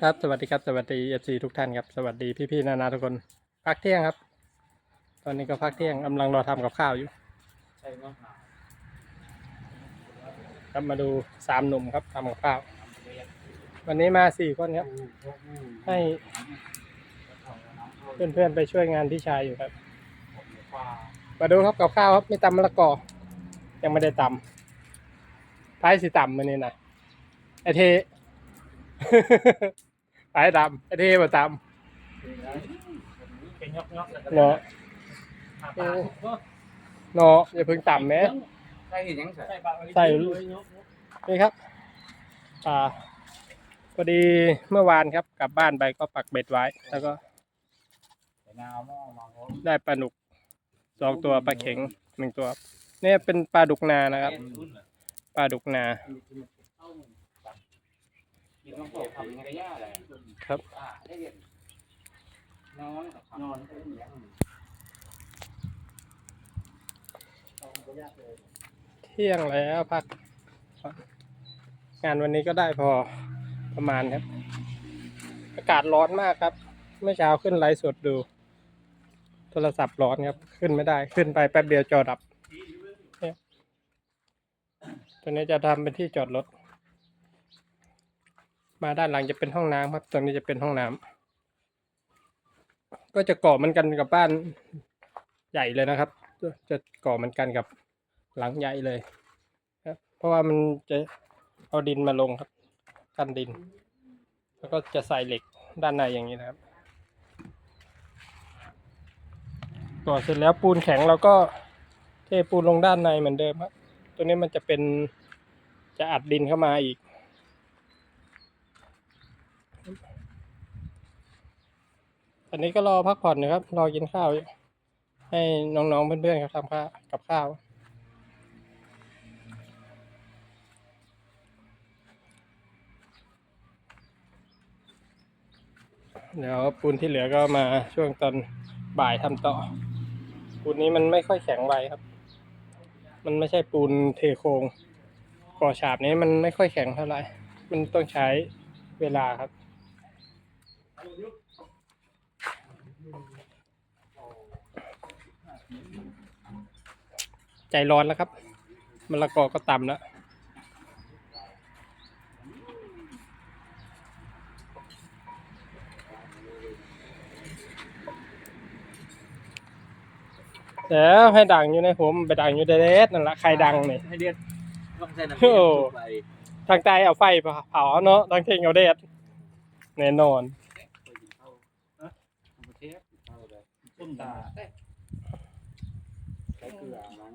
ครับสวัสดีครับสวัสดีเอฟซีทุกท่านครับสวัสดีพี่ๆนานาทุกคนพักเที่ยงครับ ตอนนี้ก็พักเที่ยงกำลังรอทำกับข้าวอยู่ครับมาดูสามหนุ่มครับทำกับข้าว วันนี้มาสี่คนครับ ให้เพื่อนๆไปช่วยงานพี่ชายอยู่ครับ มาดูครับกับข้าวครับไม่ตำมะละกอ ยังไม่ได้ตำท้ายสิตำมันนี่นะไอเท ท้ายตำไอเทมาตเป็นยกยกเลยำเนาะเนาะอย่าเพิ่งตำแหมใช่เห็นยังใส่ใส่นี่ครับอ่าพอดีเมื่อวานครับกลับบ้านไปก็ปักเบ็ดไว้ แล้วก็ใส่นาวหม้อมาโอ้ได้ปลาดุกสองตัวปลาเข็งหนึ่งตัวเนี่ยเป็นปลาดุกนานะครับปลาดุกนา ครับอ่าได้เห็นอนนอนเที่ยงแล้วพัก งานวันนี้ก็ได้พอประมาณครับ อากาศร้อนมากครับ เมื่อเช้าขึ้นไลฟ์สดดู โทรศัพท์ร้อนครับ ขึ้นไม่ได้ขึ้นไปแป๊บเดียวจอดับเนี่ยตัวนี้จะทำเป็นที่จอดรถ มาด้านหลังจะเป็นห้องน้ำครับตรงนี้จะเป็นห้องน้ำก็จะก่อมันกันกับบ้านใหญ่เลยนะครับ จะก่อมันกันกับหลังใหญ่เลยครับ เพราะว่ามันจะเอาดินมาลงครับ กันดิน แล้วก็จะใส่เหล็กด้านในอย่างนี้นะครับก่อเสร็จแล้วปูนแข็งเราก็เทปูนลงด้านในเหมือนเดิมครับ ตัวนี้มันจะเป็นจะอัดดินเข้ามาอีก อันนี้ก็รอพักผ่อนนะครับ รอกินข้าว ให้น้องๆเพื่อนๆเขาทำข้าวกับข้าวเดี๋ยวปูนที่เหลือก็มาช่วงตอนบ่ายทำต่อ ปูนนี้มันไม่ค่อยแข็งไวครับ มันไม่ใช่ปูนเทโครงก่อฉาบนี้มันไม่ค่อยแข็งเท่าไหร่ มันต้องใช้เวลาครับ ใจร้อนแล้วครับมะละกอก็ต่ำแล้วเดี๋ยวให้ดังอยู่ในหัวมันไปดังอยู่ในเดสนั่นแหละใครดังนี่ให้เรียนต้องใส่น้ำโอ้ไปทางใต้เอาไฟเผาเนาะทางเทงเอาเดสแน่นอน ต้นตาใส่เกลือมั้ง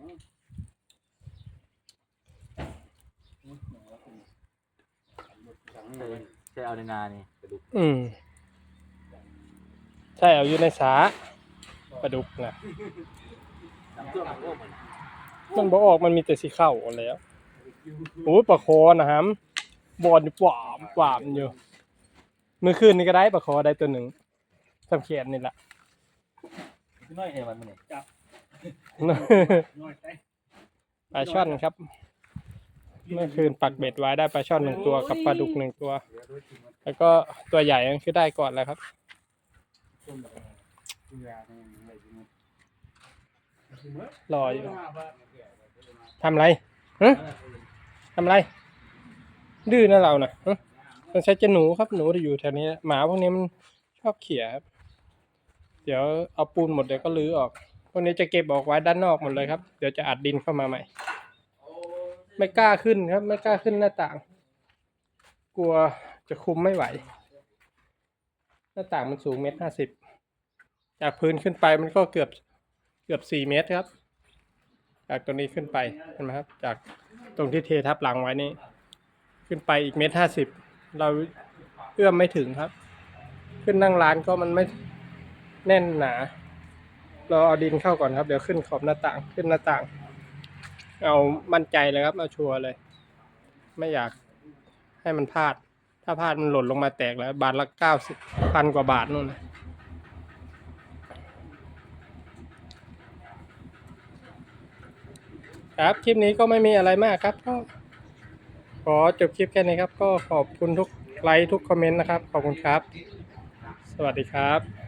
ใช่เอาในนานี่กระดูกอืมใช่เอาอยู่ในสาปลาดุกนะน้ำเกลือมันโอ้มันมันบ่ออกมันมีแต่สีเข้าแล้วโอ้ยปลาคอนะฮะบอลปวามปวามอยู่เมื่อคืนนี้ก็ได้ปลาคอได้ตัวหนึ่งสำเขียนนี่แหละ น้อยเห็นมันมันนี่ปลาช่อนครับ เมื่อคืนปักเบ็ดไว้ได้ปลาช่อนหนึ่งตัวกับปลาดุกหนึ่งตัว แล้วก็ตัวใหญ่ก็คือได้ก่อนแล้วครับรออยู่ทำอะไรฮะทำอะไร ดื้อนะเรานะฮะต้องใช้เจะหนูครับหนูที่อยู่แถวนี้ หมาพวกนี้มันชอบเขี่ยครับ เดี๋ยวเอาปูนหมดเดี๋ยวก็รื้อออก พวกนี้จะเก็บออกไว้ด้านนอกหมดเลยครับ เดี๋ยวจะอัดดินเข้ามาใหม่ ไม่กล้าขึ้นครับ ไม่กล้าขึ้นหน้าต่าง กลัวจะคุมไม่ไหว หน้าต่างมันสูงเมตรห้าสิบ จากพื้นขึ้นไปมันก็เกือบเกือบสี่เมตรครับ จากตรงนี้ขึ้นไปเห็นไหมครับ จากตรงที่เททับหลังไว้นี่ ขึ้นไปอีกเมตรห้าสิบ เราเอื้อมไม่ถึงครับ ขึ้นนั่งร้านก็มันไม่ แน่นหนา เราเอาดินเข้าก่อนครับ เดี๋ยวขึ้นขอบหน้าต่างขึ้นหน้าต่าง เอามั่นใจเลยครับ เอาชัวร์เลย ไม่อยากให้มันพลาด ถ้าพลาดมันหล่นลงมาแตกแล้ว บาทละเก้าสิบพันกว่าบาทนู่นนะครับ คลิปนี้ก็ไม่มีอะไรมากครับ ก็ขอจบคลิปแค่นี้ครับ ก็ขอบคุณทุกไลค์ทุกคอมเมนต์นะครับ ขอบคุณครับ สวัสดีครับ